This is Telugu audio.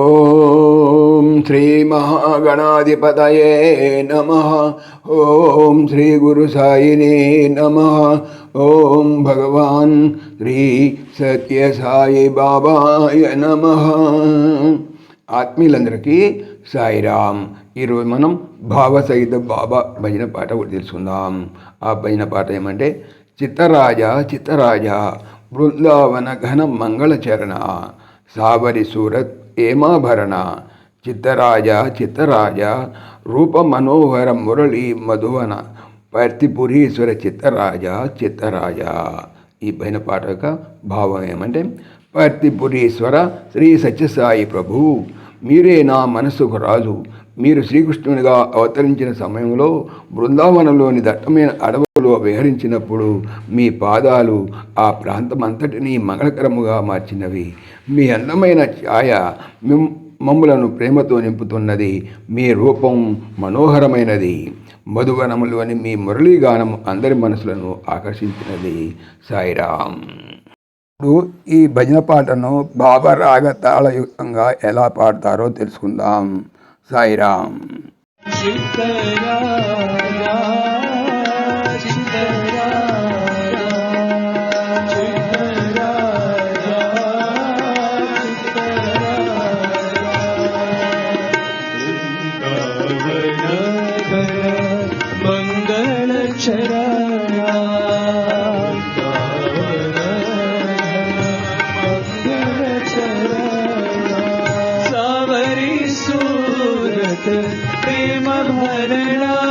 ఓం శ్రీ మహాగణాధిపతయే నమ. ఓం శ్రీ గురు సాయినే నమ. ఓం భగవాన్ శ్రీ సత్య సాయి బాబాయ నమ. ఆత్మీయులందరికీ సాయిరామ్. ఈరోజు మనం భావసహిత బాబా భజన పాట ఒకటి తెలుసుకుందాం. ఆ భజన పాట ఏమంటే చిత్తరాజ చిత్తరాజ బృందావన ఘన మంగళచరణ సావరి సూరత్ ఏమాభరణ? చిత్తరాజ చిత్తరాజ రూప మనోహర మురళి మధువన పర్తిపురీశ్వర చిత్తరాజ చిత్తరాజ. ఈ పైన పాట యొక్క భావం ఏమంటే పర్తిపురీశ్వర శ్రీ సత్యసాయి ప్రభు మీరే నా మనసుకు రాజు మీరు శ్రీకృష్ణునిగా అవతరించిన సమయంలో బృందావనంలోని దట్టమైన అడవులో విహరించినప్పుడు మీ పాదాలు ఆ ప్రాంతమంతటినీ మంగళకరముగా మార్చినవి. మీ అందమైన ఛాయ మిమ్ మమ్ములను ప్రేమతో నింపుతున్నది. మీ రూపం మనోహరమైనది. మధువనములోని మీ మురళీగానం అందరి మనసులను ఆకర్షించినది. సాయిరామ్. ఇప్పుడు ఈ భజన పాటను భావరాగ రాగ తాళయుక్తంగా ఎలా పాడతారో తెలుసుకుందాం. సాయిరామ్ చిత్తరాజా भरणा